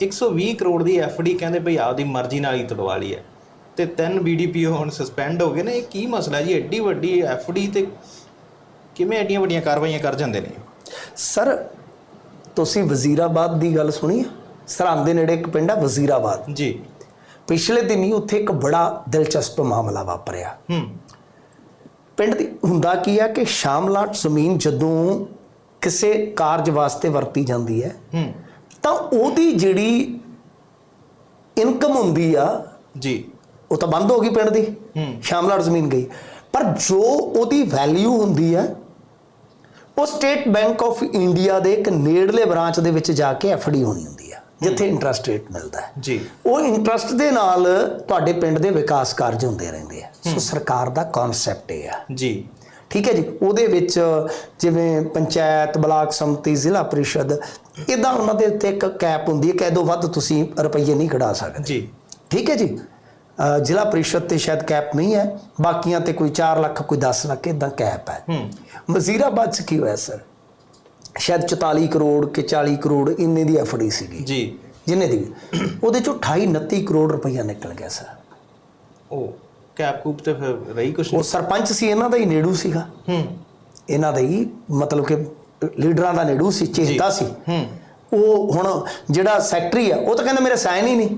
120 ਕਰੋੜ ਦੀ D ਕਹਿੰਦੇ ਭਈ ਆਪਦੀ ਮਰਜ਼ੀ ਨਾਲ ਹੀ ਤੜਵਾ ਲਈ ਹੈ। ਤੇ ਤਿੰਨ ਬੀਡੀਪੀਓ ਹੁਣ ਸਸਪੈਂਡ ਹੋ ਗਏ ਨੇ। ਇਹ ਕੀ ਮਸਲਾ ਜੀ? ਐਡੀ ਵੱਡੀ ਡੀ ਤੇ ਕਿਵੇਂ ਐਡੀਆਂ ਵੱਡੀਆਂ ਕਾਰਵਾਈਆਂ ਕਰ ਜਾਂਦੇ ਨੇ? ਸਰ ਤੁਸੀਂ ਵਜ਼ੀਰਾਬਾਦ ਦੀ ਗੱਲ ਸੁਣੀ? ਸਰਹੰਦ ਦੇ ਨੇੜੇ ਇੱਕ ਪਿੰਡ ਹੈ ਵਜ਼ੀਰਾਬਾਦ। ਜੀ। ਪਿਛਲੇ ਦਿਨੀ ਉੱਥੇ ਇੱਕ ਬੜਾ ਦਿਲਚਸਪ ਮਾਮਲਾ ਵਾਪਰਿਆ। ਹੂੰ। ਪਿੰਡ ਦੀ ਹੁੰਦਾ ਕੀ ਹੈ ਕਿ ਸ਼ਾਮਲਾਟ ਜ਼ਮੀਨ ਜਦੋਂ ਕਿਸੇ ਕਾਰਜ ਵਾਸਤੇ ਵਰਤੀ ਜਾਂਦੀ ਹੈ ਹੂੰ। ਤਾਂ ਉਹਦੀ ਜਿਹੜੀ ਇਨਕਮ ਹੁੰਦੀ ਆ ਜੀ। ਉਹ ਤਾਂ ਬੰਦ ਹੋ ਗਈ ਪਿੰਡ ਦੀ। ਹੂੰ। ਸ਼ਾਮਲਾਟ ਜ਼ਮੀਨ ਗਈ। ਪਰ ਜੋ ਉਹਦੀ ਵੈਲਿਊ ਹੁੰਦੀ ਹੈ ਉਹ ਸਟੇਟ ਬੈਂਕ ਆਫ ਇੰਡੀਆ ਦੇ ਇੱਕ ਨੇੜਲੇ ਬ੍ਰਾਂਚ ਦੇ ਵਿੱਚ ਜਾ ਕੇ ਐਫਡੀ ਹੋਣੀ ਹੁੰਦੀ ਆ ਜਿੱਥੇ ਇੰਟਰਸਟ ਰੇਟ ਮਿਲਦਾ ਹੈ। ਜੀ। ਉਹ ਇੰਟਰਸਟ ਦੇ ਨਾਲ ਤੁਹਾਡੇ ਪਿੰਡ ਦੇ ਵਿਕਾਸ ਕਾਰਜ ਹੁੰਦੇ ਰਹਿੰਦੇ ਆ। ਸੋ ਸਰਕਾਰ ਦਾ ਕਨਸੈਪਟ ਇਹ ਆ। ਜੀ। ਠੀਕ ਹੈ ਜੀ। ਉਹਦੇ ਵਿੱਚ ਜਿਵੇਂ ਪੰਚਾਇਤ ਬਲਾਕ ਸੰਮਤੀ ਜ਼ਿਲ੍ਹਾ ਪ੍ਰੀਸ਼ਦ ਇਦਾਂ ਉਹਨਾਂ ਦੇ ਉੱਤੇ ਇੱਕ ਕੈਪ ਹੁੰਦੀ ਹੈ ਕਿ ਇਹਦੋਂ ਵੱਧ ਤੁਸੀਂ ਰੁਪਈਏ ਨਹੀਂ ਕਢਾ ਸਕਦੇ। ਜੀ। ਠੀਕ ਹੈ ਜੀ? ਜ਼ਿਲ੍ਹਾ ਪ੍ਰੀਸ਼ਦ ਤੇ ਸ਼ਾਇਦ ਕੈਪ ਨਹੀਂ ਹੈ ਬਾਕੀਆਂ ਤੇ ਕੋਈ 4 ਲੱਖ ਕੋਈ 10 ਲੱਖ ਇਦਾਂ ਕੈਪ ਹੈ। ਹੂੰ। ਵਜ਼ੀਰਾਬਾਦ ਚ ਕੀ ਹੋਇਆ ਸਰ? ਸ਼ਾਇਦ 44 ਕਰੋੜ ਕਿ 40 ਕਰੋੜ ਇੰਨੇ ਦੀ ਐਫਡੀ ਸੀਗੀ। ਜੀ। ਜਿੰਨੇ ਦੀ। ਉਹਦੇ ਚੋਂ 28 29 ਕਰੋੜ ਰੁਪਈਆ ਨਿਕਲ ਗਿਆ ਸਰ। ਉਹ ਕੈਪ ਕੂਪ ਤੇ ਫਿਰ ਰਹੀ ਕੁਛ ਉਹ ਸਰਪੰਚ ਸੀ ਇਹਨਾਂ ਦਾ ਹੀ ਨੇੜੂ ਸੀਗਾ। ਹੂੰ। ਇਹਨਾਂ ਦਾ ਹੀ ਮਤਲਬ ਕਿ ਲੀਡਰਾਂ ਦਾ ਨੇੜੂ ਸੀ ਚੇਤਾ ਸੀ। ਉਹ ਹੁਣ ਜਿਹੜਾ ਸੈਕਟਰੀ ਆ ਉਹ ਤਾਂ ਕਹਿੰਦਾ ਮੇਰੇ ਸਾਈਨ ਹੀ ਨਹੀਂ।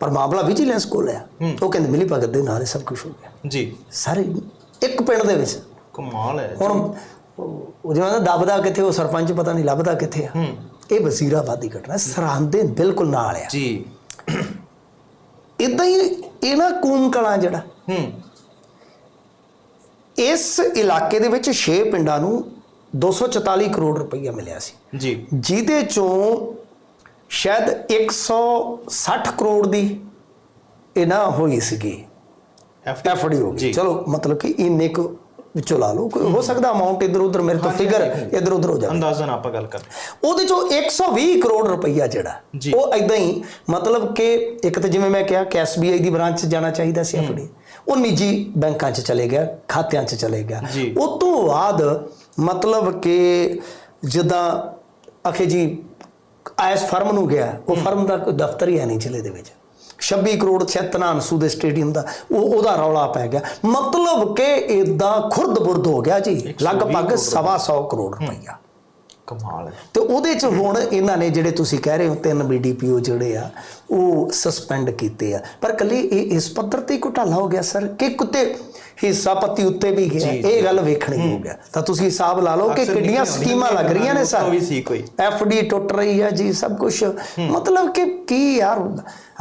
ਪਰ ਮਾਮਲਾ ਵਿਜੀਲੈਂਸ ਕੋਲ ਆ। ਉਹ ਕਹਿੰਦੇ ਮਿਲੀ ਭਗਤ ਦੇ ਨਾਲ ਸਭ ਕੁਝ ਹੋ ਗਿਆ। ਜੀ। ਸਾਰੇ ਇੱਕ ਪਿੰਡ ਦੇ ਵਿੱਚ। ਕਮਾਲ ਹੈ ਹੁਣ ਉਹ ਜਿਵੇਂ ਨਾ ਦਬਦਾ ਕਿੱਥੇ ਉਹ ਸਰਪੰਚ ਪਤਾ ਨਹੀਂ ਲੱਭਦਾ ਕਿੱਥੇ ਆ। ਇਹ ਵਜ਼ੀਰਾਬਾਦ ਦੀ ਘਟਨਾ ਸਰਹੰਦ ਦੇ ਬਿਲਕੁਲ ਨਾਲ ਆ। ਜੀ। ਇਦਾਂ ਹੀ ਇਹ ਨਾ ਕੂਮ ਕਲਾਂ ਜਿਹੜਾ। ਹੂੰ। ਇਸ ਇਲਾਕੇ ਦੇ ਵਿੱਚ 6 ਪਿੰਡਾਂ ਨੂੰ 244 ਕਰੋੜ ਰੁਪਈਆ ਮਿਲਿਆ ਸੀ। ਜੀ। ਜਿਹਦੇ ਚੋਂ ਸ਼ਾਇਦ 160 ਕਰੋੜ ਦੀ ਇਹ ਨਾ ਹੋਈ ਸੀਗੀ। ਐਫਡੀ ਹੋ ਗਈ। ਚਲੋ ਮਤਲਬ ਕਿ ਇੰਨੇ ਕੁ ਵਿੱਚੋਂ ਲਾ ਲਓ। ਕੋਈ ਹੋ ਸਕਦਾ ਅਮਾਉਂਟ ਇਧਰ ਉਧਰ ਮੇਰੇ ਤੋਂ ਫਿਗਰ। ਇਧਰ ਉਧਰ ਹੋ ਜਾਵੇ। ਅੰਦਾਜ਼ਨ ਆਪਾਂ ਗੱਲ ਕਰ ਉਹਦੇ ਚੋਂ 120 ਕਰੋੜ ਰੁਪਈਆ ਜਿਹੜਾ। ਉਹ ਐਦਾਂ ਹੀ ਮਤਲਬ ਕਿ ਇੱਕ ਤਾਂ ਜਿਵੇਂ ਮੈਂ ਕਿਹਾ ਕਿ ਐਸਬੀਆਈ ਦੀ ਬ੍ਰਾਂਚ 'ਚ ਜਾਣਾ ਚਾਹੀਦਾ ਸੀ ਐਫਡੀ ਉਹ ਨਿੱਜੀ ਬੈਂਕਾਂ 'ਚ ਚਲੇ ਗਿਆ ਖਾਤਿਆਂ 'ਚ ਚਲੇ ਗਿਆ। ਉਸ ਤੋਂ ਬਾਅਦ ਮਤਲਬ ਕਿ ਜਿੱਦਾਂ ਅਖੇ ਜੀ ਐਸ ਫਰਮ ਨੂੰ ਗਿਆ ਉਹ ਫਰਮ ਦਾ ਕੋਈ ਦਫ਼ਤਰ ਹੀ ਹੈ ਨਹੀਂ ਜ਼ਿਲ੍ਹੇ ਦੇ ਵਿੱਚ। 26 ਕਰੋੜ ਛੇਤਨਾਨਸੂ ਦੇ ਸਟੇਡੀਅਮ ਦਾ ਉਹ ਉਹਦਾ ਰੌਲਾ ਪੈ ਗਿਆ। ਮਤਲਬ ਕਿ ਇਦਾਂ ਖੁਰਦ-ਬੁਰਦ ਹੋ ਗਿਆ ਜੀ 120 ਲਗਭਗ ਕਰੋੜ। ਸਵਾ ਸੌ ਕਰੋੜ ਰੁਪਈਆ। ਕਮਾਲ ਹੈ। ਤੇ ਉਹਦੇ ਚ ਹੁਣ ਇਹਨਾਂ ਨੇ ਜਿਹੜੇ ਤੁਸੀਂ ਕਹਿ ਰਹੇ ਹੋ ਤਿੰਨ ਬੀਡੀਪੀਓ ਜਿਹੜੇ ਆ ਉਹ ਸਸਪੈਂਡ ਕੀਤੇ ਆ। ਪਰ ਕੱਲੇ ਇਹ ਇਸ ਪੱਧਰ ਤੇ ਘੁਟਾਲਾ ਹੋ ਗਿਆ ਸਰ? ਕਿ ਕੁੱਤੇ ਹਿੱਸਾ ਪੱਤੀ ਉੱਤੇ ਵੀ ਗਿਆ ਇਹ ਗੱਲ ਵੇਖਣੀ ਹੋ। ਗਿਆ। ਤਾਂ ਤੁਸੀਂ ਹਿਸਾਬ ਲਾ ਲਓ ਕਿ ਕਿੰਨੀਆਂ ਸਕੀਮਾਂ ਲੱਗ ਰਹੀਆਂ ਨੇ ਸਰ? ਵੀ ਸੀ ਕੋਈ। ਐਫਡੀ ਟੁੱਟ ਰਹੀ ਹੈ ਜੀ ਸਭ ਕੁਝ ਮਤਲਬ ਕਿ ਕੀ ਯਾਰ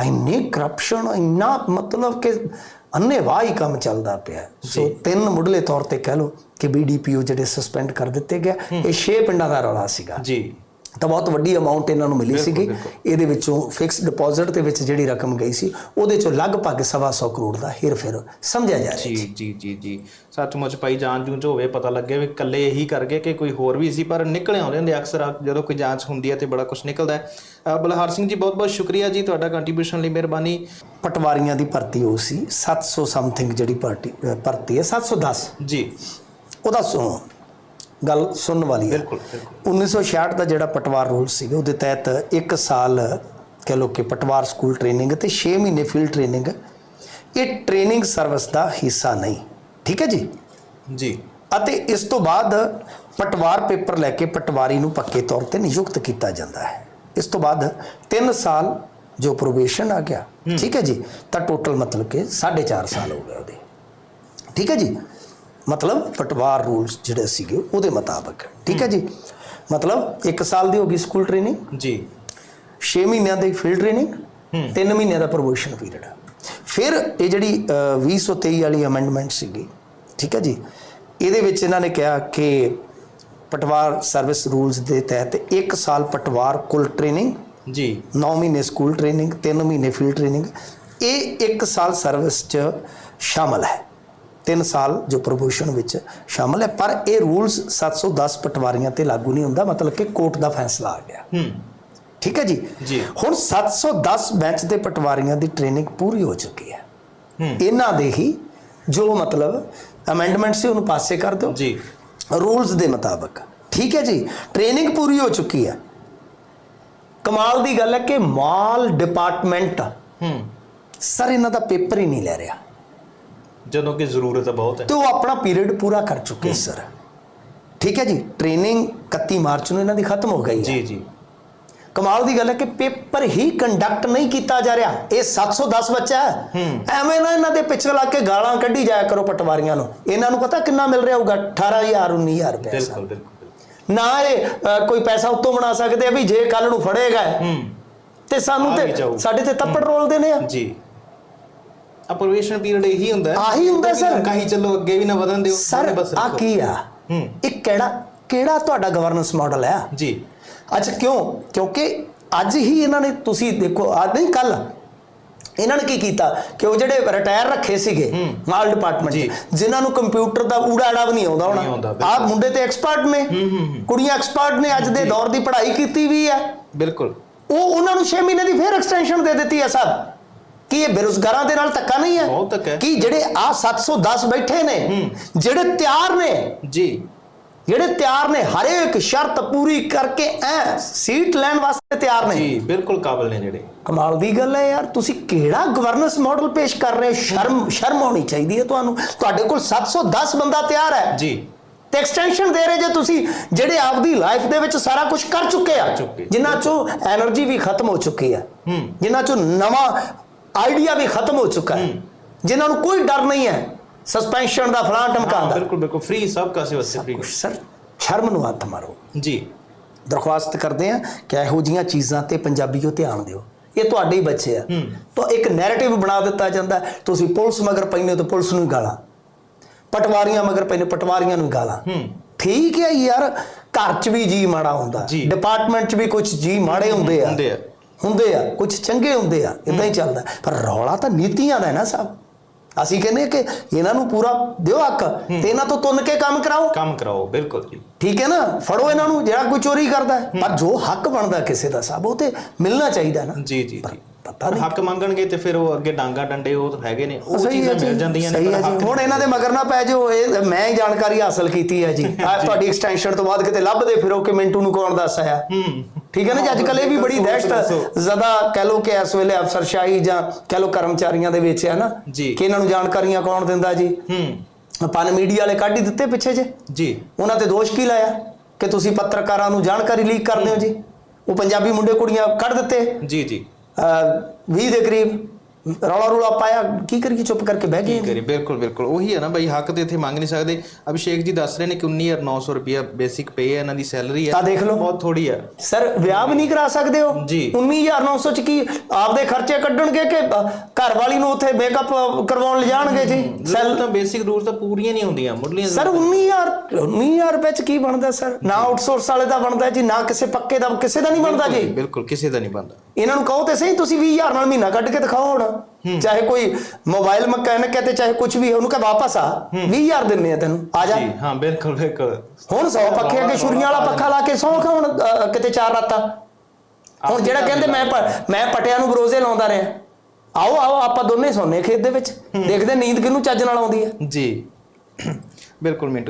ਇੰਨੀ ਕਰਪਸ਼ਨ ਇੰਨਾ ਮਤਲਬ ਕਿ ਅੰਨੇਵਾਹ ਹੀ ਕੰਮ ਚੱਲਦਾ ਪਿਆ। ਸੋ ਤਿੰਨ ਮੁੱਢਲੇ ਤੌਰ ਤੇ ਕਹਿ ਲਓ ਕਿ ਬੀਡੀਪੀਓ ਜਿਹੜੇ ਸਸਪੈਂਡ ਕਰ ਦਿੱਤੇ ਗਿਆ ਇਹ 6 ਪਿੰਡਾਂ ਦਾ ਰੌਲਾ ਸੀਗਾ। ਜੀ। ਤਾਂ ਬਹੁਤ ਵੱਡੀ ਅਮਾਉਂਟ ਇਹਨਾਂ ਨੂੰ ਮਿਲੀ ਸੀਗੀ। ਇਹਦੇ ਵਿੱਚੋਂ ਫਿਕਸ ਡਿਪੋਜ਼ਿਟ ਦੇ ਵਿੱਚ ਜਿਹੜੀ ਰਕਮ ਗਈ ਸੀ ਉਹਦੇ ਚੋਂ ਲਗਭਗ ਸਵਾ ਸੌ ਕਰੋੜ ਦਾ ਹੇਰ ਫੇਰ ਸਮਝਿਆ ਜਾ ਰਿਹਾ ਜੀ ਜੀ ਜੀ ਜੀ। ਸੱਚਮੁੱਚ ਭਾਈ ਜਾਣ ਜੂਨ ਚ ਹੋਵੇ ਪਤਾ ਲੱਗੇ ਵੀ ਇਕੱਲੇ ਇਹੀ ਕਰ ਗਏ ਕਿ ਕੋਈ ਹੋਰ ਵੀ ਸੀ ਪਰ ਨਿਕਲੇ ਆਉਂਦੇ ਹੁੰਦੇ ਅਕਸਰ ਜਦੋਂ ਕੋਈ ਜਾਂਚ ਹੁੰਦੀ ਹੈ ਤੇ ਬੜਾ ਕੁਝ ਨਿਕਲਦਾ ਹੈ। ਬਲਹਾਰ ਸਿੰਘ ਜੀ ਬਹੁਤ ਬਹੁਤ ਸ਼ੁਕਰੀਆ ਜੀ ਤੁਹਾਡਾ ਕੰਟਰੀਬਿਊਸ਼ਨ ਲਈ ਮਿਹਰਬਾਨੀ। ਪਟਵਾਰੀਆਂ ਦੀ ਭਰਤੀ ਹੋ ਸੀ 700 ਸਮਥਿੰਗ ਜਿਹੜੀ ਭਰਤੀ ਭਰਤੀ ਹੈ 710 ਜੀ। ਉਹਦਾ ਸੁਣੋ ਗੱਲ ਸੁਣਨ ਵਾਲੀ ਹੈ। ਬਿਲਕੁਲ ਬਿਲਕੁਲ। 1966 ਦਾ ਜਿਹੜਾ ਪਟਵਾਰ ਰੂਲ ਸੀਗਾ ਉਹਦੇ ਤਹਿਤ 1 ਸਾਲ ਕਹ ਲੋ ਕਿ ਪਟਵਾਰ ਸਕੂਲ ਟ੍ਰੇਨਿੰਗ ਤੇ 6 ਮਹੀਨੇ ਫੀਲਡ ਟ੍ਰੇਨਿੰਗ ਇਹ ਟ੍ਰੇਨਿੰਗ ਸਰਵਿਸ ਦਾ ਹਿੱਸਾ ਨਹੀਂ। ਠੀਕ ਹੈ ਜੀ? ਜੀ। ਅਤੇ ਇਸ ਤੋਂ ਬਾਅਦ ਪਟਵਾਰ ਪੇਪਰ ਲੈ ਕੇ ਪਟਵਾਰੀ ਨੂੰ ਪੱਕੇ ਤੌਰ ਤੇ ਨਿਯੁਕਤ ਕੀਤਾ ਜਾਂਦਾ ਹੈ। ਇਸ ਤੋਂ ਬਾਅਦ 3 ਸਾਲ ਜੋ ਪ੍ਰੋਬੇਸ਼ਨ ਆ ਗਿਆ। ਠੀਕ ਹੈ ਜੀ? ਤਾਂ ਟੋਟਲ ਮਤਲਬ ਕਿ 4.5 ਸਾਲ ਹੋ ਗਏ ਉਹਦੇ। ਠੀਕ ਹੈ ਜੀ? ਮਤਲਬ ਪਟਵਾਰ ਰੂਲਸ ਜਿਹੜੇ ਸੀਗੇ ਉਹਦੇ ਮੁਤਾਬਕ। ਠੀਕ ਹੈ ਜੀ? ਮਤਲਬ 1 ਸਾਲ ਦੀ ਹੋ ਗਈ ਸਕੂਲ ਟ੍ਰੇਨਿੰਗ ਜੀ। 6 ਮਹੀਨਿਆਂ ਦੀ ਫੀਲਡ ਟ੍ਰੇਨਿੰਗ 3 ਮਹੀਨਿਆਂ ਦਾ ਪ੍ਰੋਬੇਸ਼ਨ ਪੀਰੀਅਡ ਫਿਰ ਇਹ ਜਿਹੜੀ ਅ, 2023 ਵਾਲੀ ਅਮੈਂਡਮੈਂਟ ਸੀਗੀ ਠੀਕ ਹੈ ਜੀ? ਇਹਦੇ ਵਿੱਚ ਇਹਨਾਂ ਨੇ ਕਿਹਾ ਕਿ ਪਟਵਾਰ ਸਰਵਿਸ ਰੂਲਸ ਦੇ ਤਹਿਤ 1 ਸਾਲ ਪਟਵਾਰ ਕੁਲ ਟ੍ਰੇਨਿੰਗ ਜੀ। 9 ਮਹੀਨੇ ਸਕੂਲ ਟ੍ਰੇਨਿੰਗ 3 ਮਹੀਨੇ ਫੀਲਡ ਟ੍ਰੇਨਿੰਗ। ਇਹ 1 ਸਾਲ ਸਰਵਿਸ 'ਚ ਸ਼ਾਮਲ ਹੈ। 3 ਸਾਲ ਜੋ ਪ੍ਰੋਮੋਸ਼ਨ ਵਿੱਚ ਸ਼ਾਮਲ ਹੈ। ਪਰ ਇਹ ਰੂਲਸ 710 ਪਟਵਾਰੀਆਂ ਤੇ ਲਾਗੂ ਨਹੀਂ ਹੁੰਦਾ। ਮਤਲਬ ਕਿ ਕੋਰਟ ਦਾ ਫੈਸਲਾ ਆ ਗਿਆ। ਹੂੰ। ਠੀਕ ਹੈ ਜੀ? ਜੀ। ਹੁਣ 710 ਬੈਂਚ ਦੇ ਪਟਵਾਰੀਆਂ ਦੀ ਟ੍ਰੇਨਿੰਗ ਪੂਰੀ ਹੋ ਚੁੱਕੀ ਹੈ। ਹੂੰ। ਇਹਨਾਂ ਦੇ ਹੀ ਜੋ ਮਤਲਬ ਅਮੈਂਡਮੈਂਟ ਸੀ ਉਹਨੂੰ ਪਾਸੇ ਕਰ ਦਿਓ। ਜੀ। ਰੂਲਸ ਦੇ ਮੁਤਾਬਕ। ਠੀਕ ਹੈ ਜੀ? ਟ੍ਰੇਨਿੰਗ ਪੂਰੀ ਹੋ ਚੁੱਕੀ ਹੈ। ਕਮਾਲ ਦੀ ਗੱਲ ਹੈ ਕਿ ਮਾਲ ਡਿਪਾਰਟਮੈਂਟ ਹੂੰ। ਸਰ ਇਹਨਾਂ ਦਾ ਪੇਪਰ ਹੀ ਨਹੀਂ ਲੈ ਰਿਹਾ। ਜਦੋਂ ਕਿ ਜ਼ਰੂਰਤ ਬਹੁਤ ਹੈ। ਤੇ ਉਹ ਆਪਣਾ ਪੀਰੀਅਡ ਪੂਰਾ ਕਰ ਚੁੱਕੇ ਸਰ। ਠੀਕ ਹੈ ਜੀ ਟ੍ਰੇਨਿੰਗ 31 ਮਾਰਚ ਨੂੰ ਇਹਨਾਂ ਦੀ ਖਤਮ ਹੋ ਗਈ ਹੈ। ਜੀ ਜੀ। ਕਮਾਲ ਦੀ ਗੱਲ ਹੈ ਕਿ ਪੇਪਰ ਹੀ ਕੰਡਕਟ ਨਹੀਂ ਕੀਤਾ ਜਾ ਰਿਹਾ। ਇਹ 710 ਬੱਚਾ ਹੈ। ਐਵੇਂ ਨਾ ਇਹਨਾਂ ਦੇ ਪਿੱਛੇ ਲੱਗ ਕੇ ਗਾਲਾਂ ਕੱਢੀ ਜਾਇਆ ਕਰੋ ਪਟਵਾਰੀਆਂ ਨੂੰ। ਇਹਨਾਂ ਨੂੰ ਪਤਾ ਕਿੰਨਾ ਮਿਲ ਰਿਹਾ ਹੋਊਗਾ? 18000 19000 ਰੁਪਏ ਬਿਲਕੁਲ ਬਿਲਕੁਲ। ਨਾ ਇਹ ਅ, ਕੋਈ ਪੈਸਾ ਉੱਤੋਂ ਬਣਾ ਸਕਦੇ ਆ ਵੀ ਜੇ ਕੱਲ ਨੂੰ ਫੜੇਗਾ ਇਹ, ਹੂੰ। ਤੇ ਸਾਨੂੰ ਆ ਵੀ ਤੇ। ਸਾਡੇ ਤੇ ਤੱਪੜ ਰੋਲਦੇ ਨੇ ਆ। ਜੀ। ਅਪਰਵੇਸ਼ਨ ਪੀਰੀਅਡ ਇਹੀ ਹੁੰਦਾ ਹੈ। ਆਹੀ ਹੁੰਦਾ ਸਰ। ਕਹੀਂ ਚੱਲੋ ਅੱਗੇ ਵੀ ਨਾ ਵਧਣ ਦਿਓ ਸਰ ਬਸ ਆ ਰੱਖੋ। ਕੀ ਆ? ਹੂੰ। ਇਹ ਕਿਹੜਾ ਕਿਹੜਾ ਤੁਹਾਡਾ ਗਵਰਨੈਂਸ ਮਾਡਲ ਹੈ ਜੀ। ਅੱਛਾ ਕਿਉਂ? ਕਿਉਂਕਿ ਅੱਜ ਹੀ ਇਹਨਾਂ ਨੇ ਤੁਸੀਂ ਦੇਖੋ ਆ ਨਹੀਂ ਕੱਲ ਇਹਨਾਂ ਨੇ ਕੀ ਕੀਤਾ ਕਿ ਉਹ ਜਿਹੜੇ ਰਿਟਾਇਰ ਰੱਖੇ ਸੀਗੇ ਮਾਲ ਡਿਪਾਰਟਮੈਂਟ। ਜਿਨ੍ਹਾਂ ਨੂੰ ਕੰਪਿਊਟਰ ਦਾ ਊੜਾ ਵੀ ਨਹੀਂ ਆਉਂਦਾ ਹੋਣਾ। ਆਹ ਮੁੰਡੇ ਤੇ ਐਕਸਪਰਟ ਨੇ। ਕੁੜੀਆਂ ਐਕਸਪਰਟ ਨੇ ਅੱਜ ਦੇ ਦੌਰ ਦੀ ਪੜ੍ਹਾਈ ਕੀਤੀ ਵੀ ਹੈ। ਬਿਲਕੁਲ। ਉਹ ਉਹਨਾਂ ਨੂੰ 6 ਮਹੀਨੇ ਦੀ ਫੇਰ ਐਕਸਟੈਂਸ਼ਨ ਦੇ ਦਿੱਤੀ ਹੈ ਸਰ। ਕੀ ਇਹ ਬੇਰੁਜ਼ਗਾਰਾਂ ਦੇ ਨਾਲ ਧੱਕਾ ਨਹੀਂ ਹੈ? ਬਹੁਤ ਧੱਕਾ ਹੈ। ਕਿ ਜਿਹੜੇ ਆ 710 ਬੈਠੇ ਨੇ ਜਿਹੜੇ ਤਿਆਰ ਨੇ ਜੀ। ਜਿਹੜੇ ਤਿਆਰ ਨੇ ਹਰੇਕ ਸ਼ਰਤ ਪੂਰੀ ਕਰਕੇ ਐ ਸੀਟ ਲੈਣ ਵਾਸਤੇ ਤਿਆਰ ਨੇ। ਜੀ ਬਿਲਕੁਲ ਕਾਬਲ ਨੇ ਜਿਹੜੇ। ਕਮਾਲ ਦੀ ਗੱਲ ਹੈ ਯਾਰ ਤੁਸੀਂ ਕਿਹੜਾ ਗਵਰਨੈਂਸ ਮਾਡਲ ਪੇਸ਼ ਕਰ ਰਹੇ ਸ਼ਰਮ ਸ਼ਰਮ ਆਉਣੀ ਚਾਹੀਦੀ ਹੈ ਤੁਹਾਨੂੰ। ਤੁਹਾਡੇ ਕੋਲ 710 ਬੰਦਾ ਤਿਆਰ ਹੈ। ਜੀ। ਤੇ ਐਕਸਟੈਂਸ਼ਨ ਦੇ ਰਹੇ ਜੇ ਤੁਸੀਂ ਜਿਹੜੇ ਆਪਦੀ ਲਾਈਫ ਦੇ ਵਿੱਚ ਸਾਰਾ ਕੁਝ ਕਰ ਚੁੱਕੇ ਆ। ਜਿਨ੍ਹਾਂ ਚੋਂ એનર્ਜੀ ਵੀ ਖਤਮ ਹੋ ਚੁੱਕੀ ਹੈ। ਜਿਨ੍ਹਾਂ ਚੋਂ ਨਵਾਂ ਆਈਡੀਆ ਵੀ ਖਤਮ ਹੋ ਚੁੱਕਾ ਹੈ। ਜਿਨ੍ਹਾਂ ਨੂੰ ਕੋਈ ਡਰ ਨਹੀਂ ਹੈ। ਸਸਪੈਂਸ਼ਨ ਦਾ ਫਲਾਂ ਹਾਂ ਟਮਕਾਉਣ ਦਾ ਬਿਲਕੁਲ ਬਿਲਕੁਲ। ਫ੍ਰੀ ਸਭ ਕਾਸੇ ਵਾਸਤੇ ਫ੍ਰੀ ਸਰ ਸ਼ਰਮ ਨੂੰ ਹੱਥ ਮਾਰੋ। ਜੀ। ਦਰਖਾਸਤ ਕਰਦੇ ਆ ਕਿ ਇਹੋ ਜੀਆਂ ਚੀਜ਼ਾਂ ਤੇ ਪੰਜਾਬੀਓ ਧਿਆਨ ਦਿਓ। ਇਹ ਤੁਹਾਡੇ ਹੀ ਬੱਚੇ ਆ। ਤਾਂ ਇੱਕ ਨੈਰੇਟਿਵ ਬਣਾ ਦਿੱਤਾ ਜਾਂਦਾ ਤੁਸੀਂ ਪੁਲਿਸ ਮਗਰ ਪੈਨੇ ਤਾਂ ਪੁਲਿਸ ਨੂੰ ਹੀ ਗਾਲਾਂ। ਪਟਵਾਰੀਆਂ ਮਗਰ ਪੈਨੇ ਪਟਵਾਰੀਆਂ ਨੂੰ ਹੀ ਗਾਲਾਂ। ਠੀਕ ਹੈ ਯਾਰ ਘਰ 'ਚ ਵੀ ਜੀ ਮਾੜਾ ਹੁੰਦਾ। ਜੀ। ਡਿਪਾਰਟਮੈਂਟ 'ਚ ਵੀ ਕੁਝ ਜੀ ਮਾੜੇ ਹੁੰਦੇ ਆ। ਹੁੰਦੇ ਆ। ਹੁੰਦੇ ਆ ਕੁਝ ਚੰਗੇ ਹੁੰਦੇ ਆ। ਇਦਾਂ ਹੀ ਚੱਲਦਾ। ਪਰ ਰੌਲਾ ਤਾਂ ਨੀਤੀਆਂ ਦਾ ਹੈ ਨਾ ਸਾਹਿਬ ਅਸੀਂ ਕਹਿੰਦੇ ਕਿ ਇਹਨਾਂ ਨੂੰ ਪੂਰਾ ਦਿਓ ਹੱਕ ਤੇ ਇਹਨਾਂ ਤੋਂ ਤੁੰਨ ਕੇ ਕੰਮ ਕਰਾਓ। ਕੰਮ ਕਰਾਓ ਬਿਲਕੁਲ ਜੀ। ਠੀਕ ਹੈ ਨਾ? ਫੜੋ ਇਹਨਾਂ ਨੂੰ ਜਿਹੜਾ ਕੋਈ ਚੋਰੀ ਕਰਦਾ। ਪਰ ਜੋ ਹੱਕ ਬਣਦਾ ਕਿਸੇ ਦਾ ਸਾਹਿਬ ਉਹ ਤੇ ਮਿਲਣਾ ਚਾਹੀਦਾ ਨਾ। ਜੀ ਜੀ ਜੀ। ਪਤਾ ਨਹੀਂ। ਹੱਕ ਮੰਗਣਗੇ ਤੇ ਫਿਰ ਉਹ ਅੱਗੇ ਡਾਂਗਾ ਡੰਡੇ ਉਹ ਤਾਂ ਹੈਗੇ ਨੇ ਉਹ ਚੀਜ਼ਾਂ ਮਿਲ ਜਾਂਦੀਆਂ ਨੇ ਹੁਣ ਇਹਨਾਂ ਦੇ ਮਗਰ ਨਾ ਪੈ ਜਾਓ। ਇਹ ਮੈਂ ਹੀ ਜਾਣਕਾਰੀ ਹਾਸਲ ਕੀਤੀ ਹੈ ਜੀ। ਆ ਤੁਹਾਡੀ ਐਕਸਟੈਂਸ਼ਨ ਤੋਂ ਬਾਅਦ ਕਿਤੇ ਲੱਭਦੇ ਫਿਰੋ ਕਿ ਮਿੰਟੂ ਨੂੰ ਕੌਣ ਦੱਸ ਆਇਆ। ਹੂੰ ਠੀਕ ਹੈ ਨਾ ਜੀ ਅੱਜ ਕੱਲ ਇਹ ਵੀ ਬੜੀ ਦਹਿਸ਼ਤ। ਜ਼ਿਆਦਾ ਕਹਿ ਲੋ ਕਿ ਇਸ ਵੇਲੇ ਅਫਸਰਸ਼ਾਹੀ ਜਾਂ ਕਹਿ ਲੋ ਕਰਮਚਾਰੀਆਂ ਦੇ ਵਿੱਚ ਹੈ ਨਾ। ਕਿ ਇਹਨਾਂ ਨੂੰ ਜਾਣਕਾਰੀਆਂ ਕੌਣ ਦਿੰਦਾ ਜੀ? ਹੂੰ। ਆਪਾਂ ਨੇ ਮੀਡੀਆ ਵਾਲੇ ਕੱਢ ਹੀ ਦਿੱਤੇ ਪਿੱਛੇ ਜੇ। ਜੀ। ਉਹਨਾਂ ਤੇ ਦੋਸ਼ ਕੀ ਲਾਇਆ? ਕਿ ਤੁਸੀਂ ਪੱਤਰਕਾਰਾਂ ਨੂੰ ਜਾਣਕਾਰੀ ਲੀਕ ਕਰਦੇ ਹੋ ਜੀ? ਉਹ ਪੰਜਾਬੀ ਮੁੰਡੇ ਕੁੜੀਆਂ ਕੱਢ ਦਿੱਤੇ। ਜੀ ਜੀ। ਅਹ 20 ਦੇ ਕਰੀਬ। ਰੌਲਾ ਰੌਲਾ ਪਾਇਆ ਕੀ ਕਰੀਏ ਚੁੱਪ ਕਰਕੇ ਬਹਿ ਗਏ ਕਰੀ ਬਿਲਕੁਲ ਬਿਲਕੁਲ। ਉਹੀ ਹੈ ਨਾ ਬਈ ਹੱਕ ਤੇ ਇੱਥੇ ਮੰਗ ਨਹੀਂ ਸਕਦੇ। ਅਭਿਸ਼ੇਕ ਜੀ ਦੱਸ ਰਹੇ ਨੇ ਕਿ 19900 ਰੁਪਿਆ ਬੇਸਿਕ ਪੇ ਹੈ ਇਹਨਾਂ ਦੀ ਸੈਲਰੀ ਹੈ। ਆ ਦੇਖ ਲਓ। ਬਹੁਤ ਥੋੜੀ ਹੈ। ਸਰ ਵਿਆਹ ਵੀ ਨਹੀਂ ਕਰਾ ਸਕਦੇ ਹੋ ਜੀ। 19900 ਚ ਕੀ ਆਪਦੇ ਖਰਚੇ ਕੱਢਣਗੇ ਕਿ ਘਰ ਵਾਲੀ ਨੂੰ ਉੱਥੇ ਮੇਕਅਪ ਕਰਵਾਉਣ ਲਿਜਾਣਗੇ ਜੀ? ਸੈਲ ਤਾਂ ਬੇਸਿਕ ਰੂਲ ਤਾਂ ਪੂਰੀਆਂ ਨਹੀਂ ਹੁੰਦੀਆਂ ਮੁੱਢਲੀਆਂ ਸਰ 19000 19000 ਰੁਪਏ ਚ ਕੀ ਬਣਦਾ ਸਰ? ਨਾ ਆਊਟਸੋਰਸ ਵਾਲੇ ਦਾ ਬਣਦਾ ਜੀ ਨਾ ਕਿਸੇ ਪੱਕੇ ਦਾ ਕਿਸੇ ਦਾ ਨਹੀਂ ਬਣਦਾ ਜੀ ਬਿਲਕੁਲ ਕਿਸੇ ਦਾ ਨਹੀਂ ਬਣਦਾ। ਇਹਨਾਂ ਨੂੰ ਕਹੋ ਤੇ ਸਹੀ ਤੁਸੀਂ 20000 ਨਾਲ ਮਹੀਨਾ ਕੱਢ ਕੇ ਦਿਖਾਓ ਹੁਣ। ਚਾਹੇ ਕੋਈ ਮੋਬਾਈਲ ਮਕੈਨਿਕ ਹੈ ਤੇ ਚਾਹੇ ਕੁਝ ਵੀ ਹੈ ਉਹਨੂੰ ਕਹ ਵਾਪਸ ਆ। 20000 ਦਿੰਨੇ ਆ ਤੈਨੂੰ। ਆ ਜਾ। ਜੀ ਹਾਂ ਬਿਲਕੁਲ ਬਿਲਕੁਲ। ਹੁਣ 100 ਪੱਖੇ ਅੱਗੇ ਛੁਰੀਆਂ ਵਾਲਾ ਪੱਖਾ ਲਾ ਕੇ ਸੌਂ ਖਾਉਣ ਅ, ਕਿਤੇ ਚਾਰ ਰਾਤਾਂ। ਹੁਣ ਜਿਹੜਾ ਕਹਿੰਦੇ ਮੈਂ ਮੈਂ ਪਟਿਆਂ ਨੂੰ ਬਰੋਜ਼ੇ ਲਾਉਂਦਾ ਰਿਹਾ। ਆਓ ਆਓ ਆਪਾਂ ਦੋਨੇ ਸੌਂਨੇ ਖੇਤ ਦੇ ਵਿੱਚ। ਦੇਖਦੇ ਨੀਂਦ ਕਿਹਨੂੰ ਚੱਜ ਨਾਲ ਆਉਂਦੀ ਹੈ। ਜੀ। ਬਿਲਕੁਲ ਮਿੰਟੂ